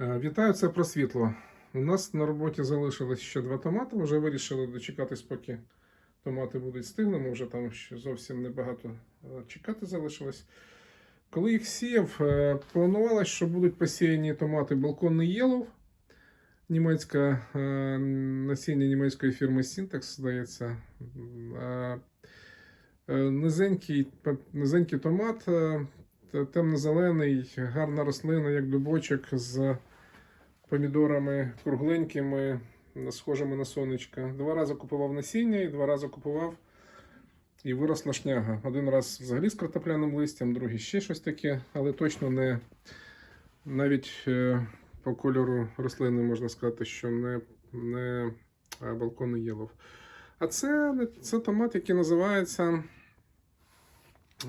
Е, Вітаю, це про світло. У нас на роботі залишилось ще два томати. Вже вирішили дочекатись, поки томати будуть стиглими. Вже там ще зовсім небагато е, чекати залишилось. Коли їх сіяв, е, планувалось, що будуть посіяні томати балконний Єлов. Німецька насіння німецької фірми Syntax, здається. Низенький, низенький томат, темно-зелений, гарна рослина, як дубочок з помідорами кругленькими, схожими на сонечка. Два рази купував насіння і два рази купував і виросла шняга. Один раз взагалі з картопляним листям, другий ще щось таке, але точно не навіть е, по кольору рослини можна сказати, що не, не балконний єлов. А це, це томат, який називається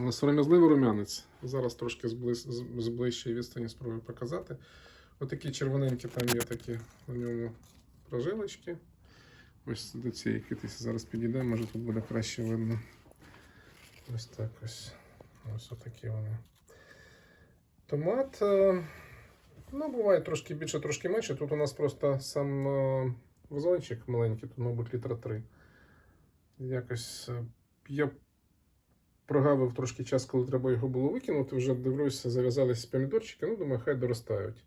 е, сором'язливий рум'янець. Зараз трошки з ближчої відстані спробую показати. Отакі червоненькі там є такі на ньому прожилочки. Ось до цієї китиці зараз підійдемо, може тут буде краще видно. Ось так ось. Ось отакі вони. Томат. е, Ну, буває трошки більше, трошки менше. Тут у нас просто сам е, вазончик маленький, тут, мабуть, літра 3. Якось е, я прогавив трошки час, коли треба його було викинути. Вже дивлюся, зав'язалися помідорчики, ну, думаю, хай доростають.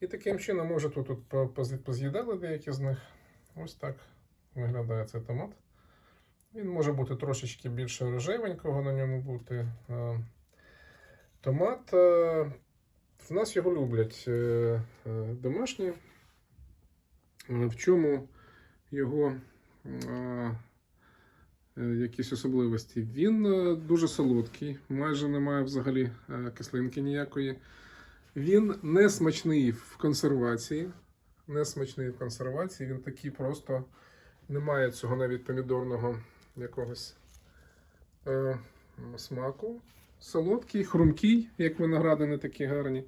І таким чином, може, тут, тут поз'їдали деякі з них. Ось так виглядає цей томат. Він може бути трошечки більше рожевенького на ньому бути. Томат. е, В нас його люблять е, е, домашні. В чому його якісь особливості? Він дуже солодкий, майже немає взагалі кислинки ніякої. Він не смачний в консервації. Не смачний в консервації. Він такий просто немає цього навіть помідорного якогось е, смаку. Солодкий, хрумкий, як виногради не такі гарні.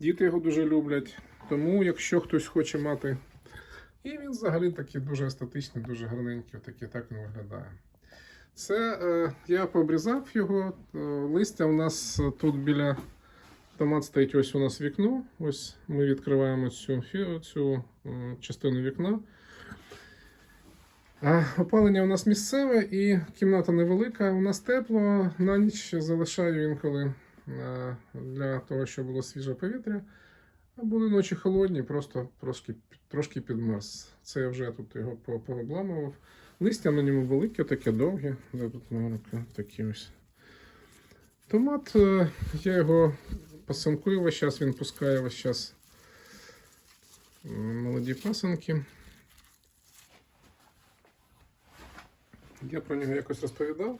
Діти його дуже люблять. Тому, якщо хтось хоче мати. І він взагалі такий дуже естетичний, дуже гарненький. Отакий, так він виглядає. Це е, я пообрізав його. Е, листя у нас тут біля томат стоїть ось у нас вікно. Ось ми відкриваємо цю, цю частину вікна. А, опалення у нас місцеве і кімната невелика. У нас тепло. На ніч залишаю інколи для того, щоб було свіже повітря. А були ночі холодні, просто трошки, трошки підмерз. Це я вже тут його пообламував. Листя на ньому велике, таке довге. Тут? Такі ось. Томат, е, я його пасанкую весь час, він пускає весь час молоді пасанки. Я про нього якось розповідав.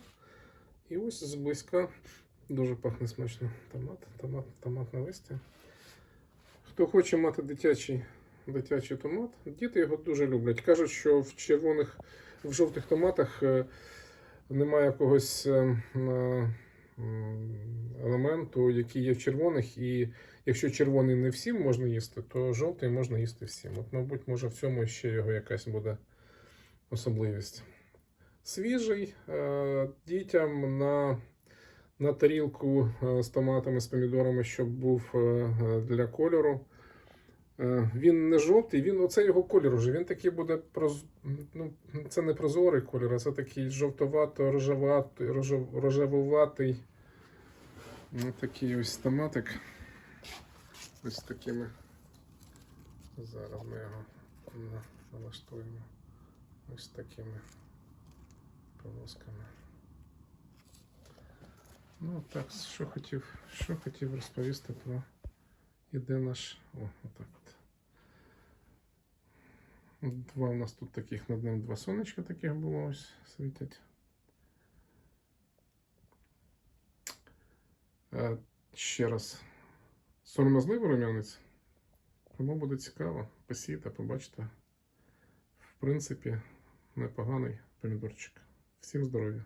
І ось зблизька дуже пахне смачно томат, томат, томатне листя. Хто хоче мати дитячий, дитячий томат, діти його дуже люблять. Кажуть, що в червоних, в жовтих томатах е, немає якогось е, е, елементу, який є в червоних, і якщо червоний не всім можна їсти, то жовтий можна їсти всім. От, мабуть, може в цьому ще його якась буде особливість. Свіжий е, дітям на, на тарілку е, з томатами, з помідорами, щоб був е, для кольору. Е, він не жовтий, він оце його колір уже. Він такий буде проз... ну, це не прозорий колір, а це такий жовтовато рожеватий рожевуватий. Ну, такий ось томатик. Ось такими. Зараз ми його налаштуємо. Ось такими полосками. Ну, так, що хотів, що хотів розповісти про іде наш. О, отак от. Два у нас тут таких над ним два сонечка таких було ось світять. Е, ще раз. Сором'язливий рум'янець. Кому буде цікаво, посійте, побачите. В принципі, непоганий помідорчик. Всім здоров'я!